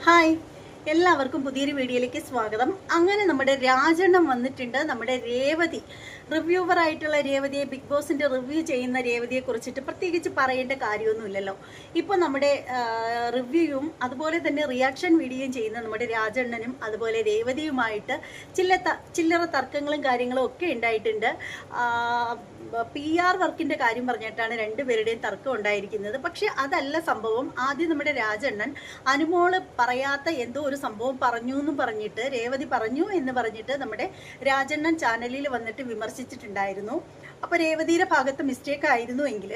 Hi. എല്ലാവർക്കും പുതിയൊരു വീഡിയോയിലേക്ക് സ്വാഗതം. അങ്ങനെ നമ്മുടെ രാജണ്ണം വന്നിട്ടുണ്ട്. നമ്മുടെ രേവതി റിവ്യൂവർ ആയിട്ടുള്ള രേവതിയെ ബിഗ് ബോസിന്റെ റിവ്യൂ ചെയ്യുന്ന രേവതിയെ കുറിച്ചിട്ട് പ്രത്യേകിച്ച് പറയേണ്ട കാര്യമൊന്നുമില്ലല്ലോ. ഇപ്പോൾ നമ്മുടെ റിവ്യൂയും അതുപോലെ തന്നെ റിയാക്ഷൻ വീഡിയോയും ചെയ്യുന്ന നമ്മുടെ രാജണ്ണനും അതുപോലെ രേവതിയുമായിട്ട് ചില ചില്ലറ തർക്കങ്ങളും കാര്യങ്ങളും ഒക്കെ ഉണ്ടായിട്ടുണ്ട്. പി ആർ വർക്കിന്റെ കാര്യം പറഞ്ഞിട്ടാണ് രണ്ടുപേരുടെയും തർക്കം ഉണ്ടായിരിക്കുന്നത്. പക്ഷേ അതല്ല സംഭവം. ആദ്യം നമ്മുടെ രാജണ്ണൻ അനുമോൾ പറയാത്ത എന്തോ ഒരു സംഭവം പറഞ്ഞു എന്ന് പറഞ്ഞിട്ട് രേവതി പറഞ്ഞു എന്ന് പറഞ്ഞിട്ട് നമ്മുടെ രാജണ്ണൻ ചാനലിൽ വന്നിട്ട് വിമർശിച്ചിട്ടുണ്ടായിരുന്നു. അപ്പോൾ രേവതിയുടെ ഭാഗത്ത് മിസ്റ്റേക്ക് ആയിരുന്നു എങ്കിൽ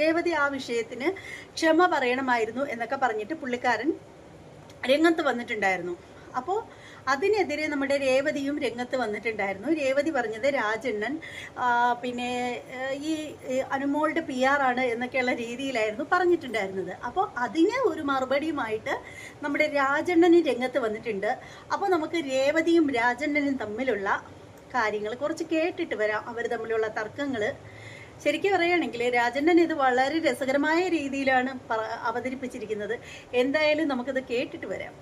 രേവതി ആ വിഷയത്തിന് ക്ഷമ പറയണമായിരുന്നു എന്നൊക്കെ പറഞ്ഞിട്ട് പുള്ളിക്കാരൻ രംഗത്ത് വന്നിട്ടുണ്ടായിരുന്നു. അപ്പോൾ അതിനെതിരെ നമ്മുടെ രേവതിയും രംഗത്ത് വന്നിട്ടുണ്ടായിരുന്നു. രേവതി പറഞ്ഞത് രാജണ്ണൻ പിന്നെ ഈ അനുമോളുടെ പി ആണ് എന്നൊക്കെയുള്ള രീതിയിലായിരുന്നു പറഞ്ഞിട്ടുണ്ടായിരുന്നത്. അപ്പോൾ അതിന് ഒരു മറുപടിയുമായിട്ട് നമ്മുടെ രാജണ്ണനും രംഗത്ത് വന്നിട്ടുണ്ട്. അപ്പോൾ നമുക്ക് രേവതിയും രാജണ്ണനും തമ്മിലുള്ള കാര്യങ്ങൾ കുറച്ച് കേട്ടിട്ട് വരാം. അവർ തമ്മിലുള്ള തർക്കങ്ങൾ ശരിക്കും പറയുകയാണെങ്കിൽ രാജണ്ണൻ ഇത് വളരെ രസകരമായ രീതിയിലാണ് അവതരിപ്പിച്ചിരിക്കുന്നത്. എന്തായാലും നമുക്കിത് കേട്ടിട്ട് വരാം.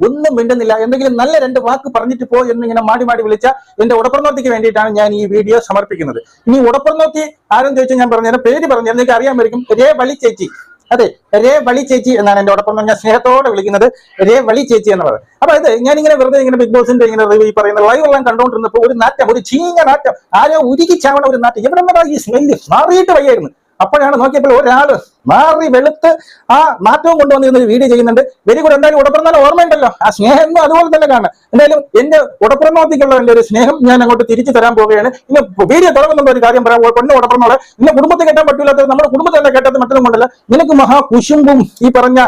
ഒന്നും മിണ്ടുന്നില്ല. എന്തെങ്കിലും നല്ല രണ്ട് വാക്ക് പറഞ്ഞിട്ട് പോ എന്ന് ഇങ്ങനെ മാടി മാടി വിളിച്ച എന്റെ ഉടപ്പുറനോത്തിക്ക് വേണ്ടിയിട്ടാണ് ഞാൻ ഈ വീഡിയോ സമർപ്പിക്കുന്നത്. ഇനി ഉടപ്പുറനോത്തി ആരും ചോദിച്ചാൽ ഞാൻ പറഞ്ഞു പേര് പറഞ്ഞു എനിക്ക് അറിയാമായിരിക്കും രേ വളി ചേച്ചി. അതെ രേ വളി ചേച്ചി എന്നാണ് എന്റെ ഉടപ്പുറം ഞാൻ സ്നേഹത്തോടെ വിളിക്കുന്നത് രേ വളി ചേച്ചി എന്ന് പറയുന്നത് അപ്പൊ അത് ഞാൻ ഇങ്ങനെ വെറുതെ ഇങ്ങനെ ബിഗ് ബോസിന്റെ ഇങ്ങനെ റിവ്യൂ പറയുന്ന ലൈവ് എല്ലാം കണ്ടുകൊണ്ടിരുന്നപ്പോൾ ഒരു നാറ്റം ഒരു ചീഞ്ഞ നാറ്റം. ആരോ ഉരുകി ചാവണ ഒരു നാറ്റം. എവിടെ ഈ സ്മെല്ല് മാറിയിട്ട് വയ്യായിരുന്നു. അപ്പോഴാണ് നോക്കിയപ്പോൾ ഒരാൾ മാറി വെളുത്ത് ആ മാറ്റവും കൊണ്ടുവന്നിരുന്ന ഒരു വീഡിയോ ചെയ്യുന്നുണ്ട്. Very good. എന്തായാലും ഉടപ്പുറന്നാലും ഓർമ്മയുണ്ടല്ലോ. ആ സ്നേഹം അതുപോലെ തന്നെ കാണാം. എന്തായാലും എന്റെ ഉടപ്പുറന്നോത്തേക്കുള്ള എന്റെ ഒരു സ്നേഹം ഞാൻ അങ്ങോട്ട് തിരിച്ചു തരാൻ പോവുകയാണ്. ഇന്ന് വീഡിയോ തുടങ്ങുന്ന ഒരു കാര്യം പറയാം. പെണ്ണ് ഉടപ്പുറന്നോടെ നിന്റെ കുടുംബത്തെ കെട്ടാൻ പറ്റൂലാത്തത് നമ്മുടെ കുടുംബത്തെ തന്നെ കേട്ടത് മറ്റൊന്നും കൊണ്ടല്ല. നിനക്ക് മഹാ കുശുമ്പും ഈ പറഞ്ഞ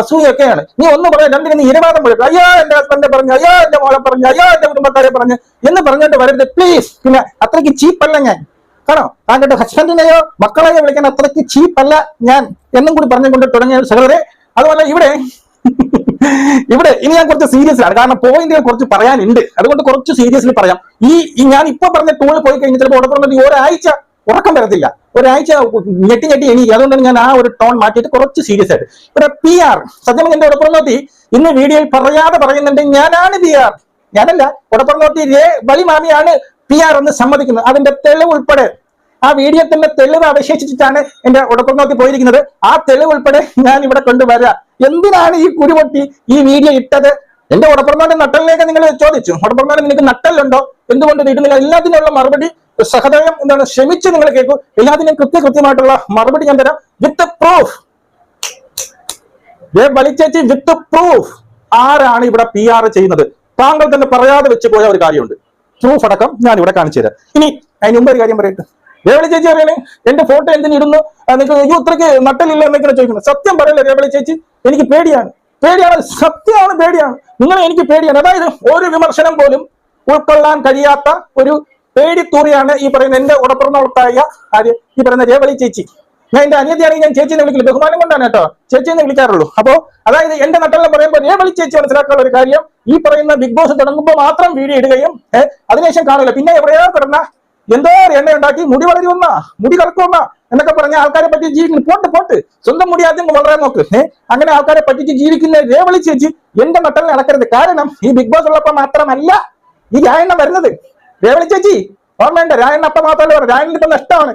അസൂയൊക്കെയാണ് നീ ഒന്ന് പറയാം രണ്ടിന് നീ ഇരുവാദം പറയും അയ്യോ എന്റെ ഹസ്ബൻഡ് പറഞ്ഞു അയ്യോ എന്റെ മോളെ പറഞ്ഞു അയ്യോ എന്റെ കുടുംബക്കാരെ പറഞ്ഞു എന്ന് പറഞ്ഞിട്ട് വരരുത്. പ്ലീസ് പിന്നെ അത്രയ്ക്ക് ചീപ്പല്ല ഞാൻ. കാണോ താങ്കളുടെ ഹസ്ബൻഡിനെയോ മക്കളെയോ വിളിക്കാൻ അത്രയ്ക്ക് ചീപ്പല്ല ഞാൻ എന്നും കൂടി പറഞ്ഞുകൊണ്ട് തുടങ്ങിയ സഹോദരെ അതുപോലെ ഇവിടെ ഇവിടെ ഇനി ഞാൻ കുറച്ച് സീരിയസ് ആണ് കാരണം പോയിന്റുകൾ കുറച്ച് പറയാനുണ്ട്. അതുകൊണ്ട് കുറച്ച് സീരിയസിൽ പറയാം. ഈ ഞാൻ ഇപ്പൊ പറഞ്ഞ ടൂൾ പോയി കഴിഞ്ഞാൽ ചിലപ്പോൾ ഉടപ്പുറം ഒരാഴ്ച ഉറക്കം വരത്തില്ല. ഒരാഴ്ച ഞെട്ടി ഞെട്ടി എനിക്ക് അതുകൊണ്ടാണ് ഞാൻ ആ ഒരു ടോൺ മാറ്റിയിട്ട് കുറച്ച് സീരിയസ് ആയിട്ട്. ഇവിടെ പി ആർ സത്യം എന്റെ ഉടപ്പുറം നോക്കി ഇന്ന് വീഡിയോയിൽ പറയാതെ പറയുന്നുണ്ട് ഞാനാണ് പി ആർ ഞാനല്ല ഉടപ്പുറം നോക്കി രേ വലി മാമിയാണ് പി ആർ ഒന്ന് സമ്മതിക്കുന്നത്. അതിന്റെ തെളിവ് ഉൾപ്പെടെ ആ വീഡിയോത്തിന്റെ തെളിവ് അവശേഷിച്ചിട്ടാണ് എന്റെ ഉടപ്പുറന്നോക്കി പോയിരിക്കുന്നത്. ആ തെളിവ് ഉൾപ്പെടെ ഞാൻ ഇവിടെ കൊണ്ടുവരാം. എന്തിനാണ് ഈ കുരുപൊട്ടി ഈ വീഡിയോ ഇട്ടത്? എന്റെ ഉടപ്പുറന്നോന്റെ നട്ടലിലേക്ക് നിങ്ങൾ ചോദിച്ചു. ഉടപ്പുറന്നോട് നിനക്ക് നട്ടലുണ്ടോ? എന്തുകൊണ്ട് ഇടുന്നില്ല എല്ലാത്തിനുള്ള മറുപടി സഹദയം എന്താണ് ക്ഷമിച്ച് നിങ്ങൾ കേൾക്കൂ എല്ലാത്തിനും കൃത്യ കൃത്യമായിട്ടുള്ള മറുപടി ഞാൻ തരാം. വിത്ത് പ്രൂഫ് വലിച്ചേച്ചി വിത്ത് പ്രൂഫ് ആരാണ് ഇവിടെ പി ആർ ചെയ്യുന്നത്? താങ്കൾ തന്നെ പറയാതെ വെച്ച് പോയ ഒരു കാര്യമുണ്ട്. പ്രൂഫ് അടക്കം ഞാൻ ഇവിടെ കാണിച്ചു തരാം ഇനി അതിന് മുമ്പ് ഒരു കാര്യം പറയട്ടെ? രേവളി ചേച്ചി അറിയണേ എന്റെ ഫോട്ടോ എന്തിനു ഇടുന്നു? നിങ്ങൾക്ക് അയ്യോ ഇത്രയ്ക്ക് നട്ടലില്ല എന്നൊക്കെ ചോദിക്കുന്നത് സത്യം പറയല്ലേ രേവളി ചേച്ചി? എനിക്ക് പേടിയാണ്. പേടിയാണ് സത്യമാണ് പേടിയാണ്. നിങ്ങൾ എനിക്ക് പേടിയാണ്. അതായത് ഒരു വിമർശനം പോലും ഉൾക്കൊള്ളാൻ കഴിയാത്ത ഒരു പേടിത്തൂറിയാണ് ഈ പറയുന്ന എന്റെ ഉടപ്പുറന്നോളത്തായ ആര് ഈ പറയുന്ന രേവളി ചേച്ചി. ഞാൻ എന്റെ അനിയത്തിയാണെങ്കിൽ ഞാൻ ചേച്ചിനെ വിളിക്കില്ല ബഹുമാനം കൊണ്ടാണ് കേട്ടോ. ചേച്ചിനെ വിളിക്കാറുള്ളൂ. അപ്പോ അതായത് എന്റെ നട്ടെല്ലാം പറയുമ്പോൾ രേവളി ചേച്ചി മനസ്സിലാക്കാനുള്ള ഒരു കാര്യം ഈ പറയുന്ന ബിഗ് ബോസ് തുടങ്ങുമ്പോൾ മാത്രം വീഡിയോ ഇടുകയും അതിനുശേഷം കാണില്ല പിന്നെ എവിടെയോ കിടന്ന എന്തോ എണ്ണ ഉണ്ടാക്കി മുടി വളരുമെന്ന മുടി കറക്കുമെന്ന എന്നൊക്കെ പറഞ്ഞ ആൾക്കാരെ പറ്റി ജീവിക്കുന്നു പോട്ട് പോട്ട്. സ്വന്തം മുടി ആദ്യം വളരാൻ നോക്ക് അങ്ങനെ ആൾക്കാരെ പറ്റിച്ച് ജീവിക്കുന്ന രേവളി ചേച്ചി എന്റെ നട്ടൽ നടക്കരുത്. കാരണം ഈ ബിഗ് ബോസ് ഉള്ളപ്പോൾ മാത്രമല്ല ഈ രായണ്ണ വരുന്നത്. രേവളി ചേച്ചി ഓർമ്മയുണ്ട്? രായണ്ണ അപ്പം മാത്രമല്ല പറഞ്ഞു രായണ്ണന് ഇപ്പൊ നഷ്ടമാണ്.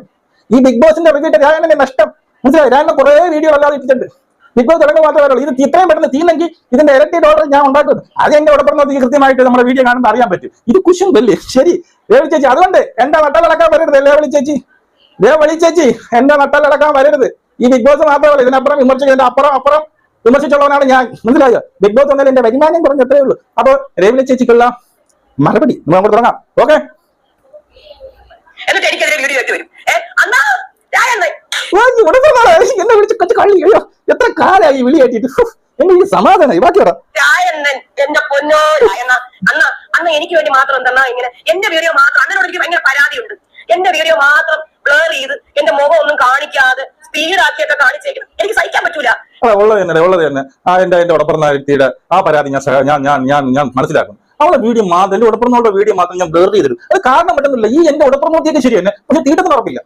ഈ ബിഗ് ബോസിന്റെ ഇറങ്ങിയിട്ട് രായണ്ണന്റെ നഷ്ടം. മനസ്സിലായി? രായണ്ണ കുറെ വീഡിയോ അല്ലാതെ ഇട്ടിട്ടുണ്ട്. ബിഗ് ബോസ് തുടങ്ങുന്ന മാത്രമേ ഉള്ളൂ ഇത് ഇത്രയും പെട്ടെന്ന് തീന്നെങ്കിൽ ഇതിന്റെ ഇരട്ടി ഡോളർ ഞാൻ ഉണ്ടാക്കും. അത് എന്റെ ഉടപ്പുറത്ത് കൃത്യമായിട്ട് നമ്മുടെ വീഡിയോ കാണുമ്പോൾ അറിയാൻ പറ്റും. ഇത് കുശുമ്പല്ലേ ശരി. രേവളി ചേച്ചി അതുകൊണ്ട് എന്റെ നട്ടലടക്കാൻ വരരുത് രേവളി ചേച്ചി? രേവളി ചേച്ചി എന്റെ നട്ടലടക്കാൻ വരരുത്. ഈ ബിഗ് ബോസ് മാത്രമല്ല ഇതിനപ്പുറം വിമർശിക്കുന്നതിന്റെ അപ്പുറം അപ്പുറം വിമർശിച്ചുള്ളവനാണ് ഞാൻ. മനസ്സിലായോ? ബിഗ് ബോസ് വന്നാൽ എന്റെ വരുമാനം കുറഞ്ഞത്രേ ഉള്ളൂ. അപ്പൊ രേവലി ചേച്ചിക്കുള്ള മറുപടി നമ്മൾ അങ്ങോട്ട് തുടങ്ങാം. ഓക്കെ? എന്നിട്ട് എനിക്കെതിരെ വീഡിയോ വരും. കള്ളി അയ്യോ എത്ര കാലായി വിളി എനിക്ക് ഈ സമാധാനമായി ബാക്കി പറ. എന്റെ പൊന്നോ അന്ന അന്ന് എനിക്ക് വേണ്ടി മാത്രം തന്നാ ഇങ്ങനെ. എന്റെ വീഡിയോ മാത്രം അന്നോട് എനിക്ക് ഭയങ്കര പരാതിയുണ്ട്. എന്റെ വീഡിയോ മാത്രം ബ്ലർ ചെയ്ത് എന്റെ മുഖം ഒന്നും കാണിക്കാതെ സ്പീഡാക്കിയൊക്കെ കാണിച്ചേക്കണം. എനിക്ക് സഹിക്കാൻ പറ്റൂല. ഉള്ളത് തന്നെ ഉള്ളത് തന്നെ. ആ എന്റെ എന്റെ ഉടപ്പറന്ന വ്യക്തിയുടെ ആ പരാതി ഞാൻ ഞാൻ ഞാൻ ഞാൻ ഞാൻ മനസ്സിലാക്കും അവളെ വീഡിയോ മാത്രം എന്റെ ഉടപ്പുറന്നോടെ വീഡിയോ മാത്രം ഞാൻ ബ്ലർ ചെയ്തിരുന്നു അത് കാരണം പറ്റുന്നില്ല ഈ എന്റെ ഉടപ്പറന്നോട്ടിയൊക്കെ ശരി തന്നെ. പക്ഷെ തീട്ടത്തിന് ഉറപ്പില്ല.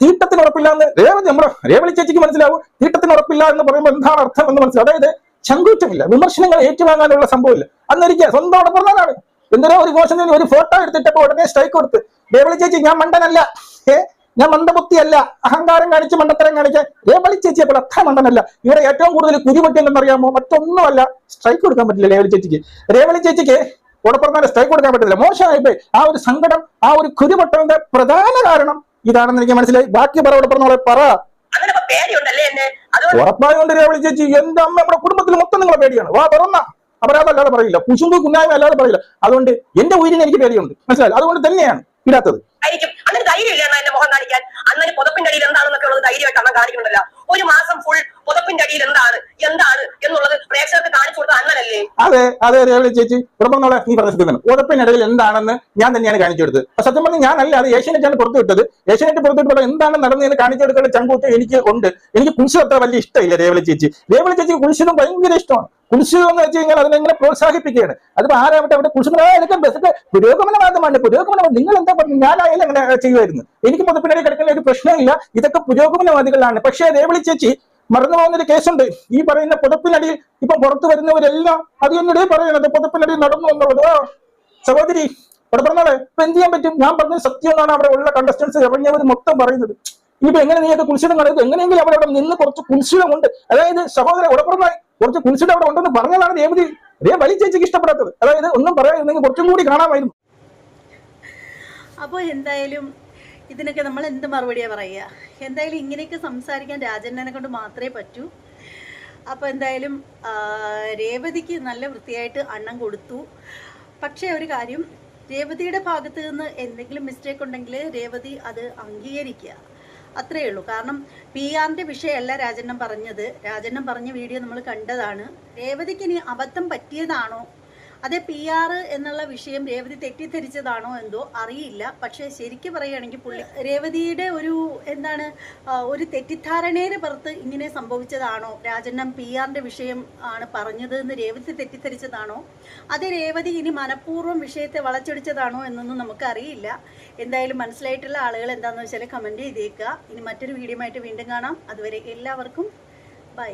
തീട്ടത്തിന് ഉറപ്പില്ല എന്ന് രേവതി നമ്മുടെ രേവളി ചേച്ചിക്ക് മനസ്സിലാവും. തീട്ടത്തിന് ഉറപ്പില്ല എന്ന് പറയുമ്പോൾ എന്താണ് അർത്ഥം എന്ന് മനസ്സിലാവും. അതായത് ചങ്കൂറ്റമില്ല വിമർശനങ്ങൾ ഏറ്റുവാങ്ങാനുള്ള സംഭവമില്ല. അന്നിരിക്കുക സ്വന്തം പറഞ്ഞതാണ്. എന്തിനോ ഒരു മോശം ഒരു ഫോട്ടോ എടുത്തിട്ടപ്പോ ഉടനെ സ്ട്രൈക്ക് കൊടുത്ത് രേവളി ചേച്ചി ഞാൻ മണ്ടനല്ല. ഏ ഞാൻ മന്ദബുദ്ധിയല്ല. അഹങ്കാരം കാണിച്ച് മണ്ടത്തരം കാണിച്ച് രേവളി ചേച്ചി അപ്പോൾ അത്ര മണ്ടനല്ല. ഇവിടെ ഏറ്റവും കൂടുതൽ കുരുപറ്റി എന്തെന്നറിയാമോ മറ്റൊന്നുമല്ല സ്ട്രൈക്ക് കൊടുക്കാൻ പറ്റില്ല രേവളി ചേച്ചിക്ക്. രേവളി ചേച്ചിക്ക് ഉടപ്പുറന്നാൽ സ്ട്രൈക്ക് കൊടുക്കാൻ പറ്റില്ല മോശമായിപ്പോയി. ആ ഒരു സങ്കടം ആ ഒരു കുരുമുട്ടലിന്റെ പ്രധാന കാരണം ഇതാണെന്ന് എനിക്ക് മനസ്സിലായി. ബാക്കി പറ പറ പേടിയുണ്ടല്ലേ എന്നെ? അതുകൊണ്ട് ഉറപ്പായോണ്ട് രേവളി ചേച്ചി എന്റെ അമ്മ നമ്മുടെ കുടുംബത്തിൽ മൊത്തം നിങ്ങളെ പേടിയാണ്. വാ തുറന്ന. അപരാധമല്ലാതെ പറയില്ല. കുശുമ്പ് കുന്നായ്മ അല്ലാതെ പറയില്ല. അതുകൊണ്ട് എന്റെ ഉയരിന് എനിക്ക് പേടിയുണ്ട്. മനസ്സിലായി? അതുകൊണ്ട് തന്നെയാണ് ഇടാത്തത്. അന്നൊരു പുതപ്പിന്റെ അടിയിൽ എന്താണെന്നൊക്കെ ഉള്ളത് ധൈര്യമായിട്ട് അണ്ണൻ കാണിക്കണ്ടല്ലോ ഒരു മാസം ഫുൾ പുതപ്പിന്റെ അടിയിൽ എന്താണ്? എന്താണ് എന്നുള്ളത് പ്രേക്ഷകർക്ക് കാണിച്ചു കൊടുത്ത അണ്ണനല്ലേ? അതെ അതെ രേവളി ചേച്ചി. കുടുംബങ്ങളെ നീ പറഞ്ഞ പുതപ്പിന്റെ അടിയിൽ എന്താണെന്ന് ഞാൻ തന്നെയാണ് കാണിച്ചു കൊടുത്തത്. സത്യം പറഞ്ഞാൽ ഞാനല്ല അത് ഏഷ്യനെറ്റാണ് പുറത്തു വിട്ടത്. ഏഷ്യനെറ്റ് പുറത്തു വിട്ടപ്പോൾ എന്താണ് നടന്നതെന്ന് കാണിച്ചു കൊടുക്കേണ്ട ചങ്കൂറ്റ് എനിക്ക് ഉണ്ട്. എനിക്ക് കുൽസിതം അത്ര വലിയ ഇഷ്ടമില്ല രേവളി ചേച്ചി. രേവളി ചേച്ചി കുൽസിതം ഭയങ്കര ഇഷ്ടമാണ്. കുൽസിതം എന്ന് വെച്ച് കഴിഞ്ഞാൽ അതിനെങ്ങനെ പ്രോത്സാഹിപ്പിക്കുകയാണ്. അതിപ്പോ ആരാവട്ടെ അവിടെ കുൽസിതം ഇതൊക്കെ ബെസ്റ്റ് പുരോഗമനവാദമാണ് പുരോഗമനം നിങ്ങൾ എന്താ പറഞ്ഞു ഞാനായാലും അങ്ങനെ ചെയ്യുമായിരുന്നു. എനിക്ക് പൊതുപ്പിനായി കിടക്കുന്ന ഒരു പ്രശ്നമില്ല. ഇതൊക്കെ പുരോഗമനവാദികളാണ് പക്ഷേ രേവളി ചേച്ചി മറന്നു പോകുന്ന ഒരു കേസുണ്ട്. ഈ പറയുന്ന പുതപ്പിനടിയിൽ ഇപ്പൊ പുറത്തു വരുന്നവരെല്ലാം അത് എന്നോട് പറയണത് പുതപ്പിനടിയിൽ നടന്നു എന്നുള്ളത് സഹോദരി അവിടെ പറഞ്ഞോളെ ഇപ്പൊ എന്ത് ചെയ്യാൻ പറ്റും? ഞാൻ പറഞ്ഞ സത്യം എന്നാണ് അവിടെ ഉള്ള കണ്ടസ്റ്റൻസ് ഇറങ്ങിയവർ മൊത്തം പറയുന്നത്. ഇനിയിപ്പോ എങ്ങനെ നീയൊക്കെ കുൽസിതം കാണുന്നത് എങ്ങനെയെങ്കിലും അവിടെ അവിടെ നിന്ന് കുറച്ച് കുൽസിതമുണ്ട് അതായത് സഹോദരൻ ഉടപ്പുറമായി കുറച്ച് കുൽസിതം അവിടെ ഉണ്ടെന്ന് പറഞ്ഞതാണ് രേവതി രേ വലി ചേച്ചിക്ക് ഇഷ്ടപ്പെടാത്തത്. അതായത് ഒന്നും പറയാതിരുന്നെങ്കിൽ കുറച്ചും കൂടി കാണാമായിരുന്നു. അപ്പോൾ എന്തായാലും ഇതിനൊക്കെ നമ്മൾ എന്ത് മറുപടിയാണ് പറയുക? എന്തായാലും ഇങ്ങനെയൊക്കെ സംസാരിക്കാൻ രാജണ്ണനെ കൊണ്ട് മാത്രമേ പറ്റൂ. അപ്പോൾ എന്തായാലും രേവതിക്ക് നല്ല വൃത്തിയായിട്ട് അണ്ണം കൊടുത്തു. പക്ഷേ ഒരു കാര്യം രേവതിയുടെ ഭാഗത്ത് നിന്ന് എന്തെങ്കിലും മിസ്റ്റേക്ക് ഉണ്ടെങ്കിൽ രേവതി അത് അംഗീകരിക്കുക. അത്രയേ ഉള്ളൂ. കാരണം പി ആറിന്റെ വിഷയമല്ല രാജണ്ണൻ പറഞ്ഞത്. രാജണ്ണൻ പറഞ്ഞ വീഡിയോ നമ്മൾ കണ്ടതാണ്. രേവതിക്ക് ഇനി അബദ്ധം പറ്റിയതാണോ അതെ പി ആർ എന്നുള്ള വിഷയം രേവതി തെറ്റിദ്ധരിച്ചതാണോ എന്തോ അറിയില്ല. പക്ഷേ ശരിക്കും പറയുകയാണെങ്കിൽ പുള്ളി രേവതിയുടെ ഒരു എന്താണ് ഒരു തെറ്റിദ്ധാരണയുടെ പുറത്ത് ഇങ്ങനെ സംഭവിച്ചതാണോ? രാജണ്ണം പി ആറിന്റെ വിഷയം ആണ് പറഞ്ഞത് എന്ന് രേവതി തെറ്റിദ്ധരിച്ചതാണോ? അത് രേവതി ഇനി മനഃപൂർവം വിഷയത്തെ വളച്ചൊടിച്ചതാണോ എന്നൊന്നും നമുക്ക് അറിയില്ല എന്തായാലും മനസ്സിലായിട്ടുള്ള ആളുകൾ എന്താണെന്ന് വെച്ചാൽ കമന്റ് ചെയ്തേക്കുക. ഇനി മറ്റൊരു വീഡിയോ ആയിട്ട് വീണ്ടും കാണാം. അതുവരെ എല്ലാവർക്കും ബൈ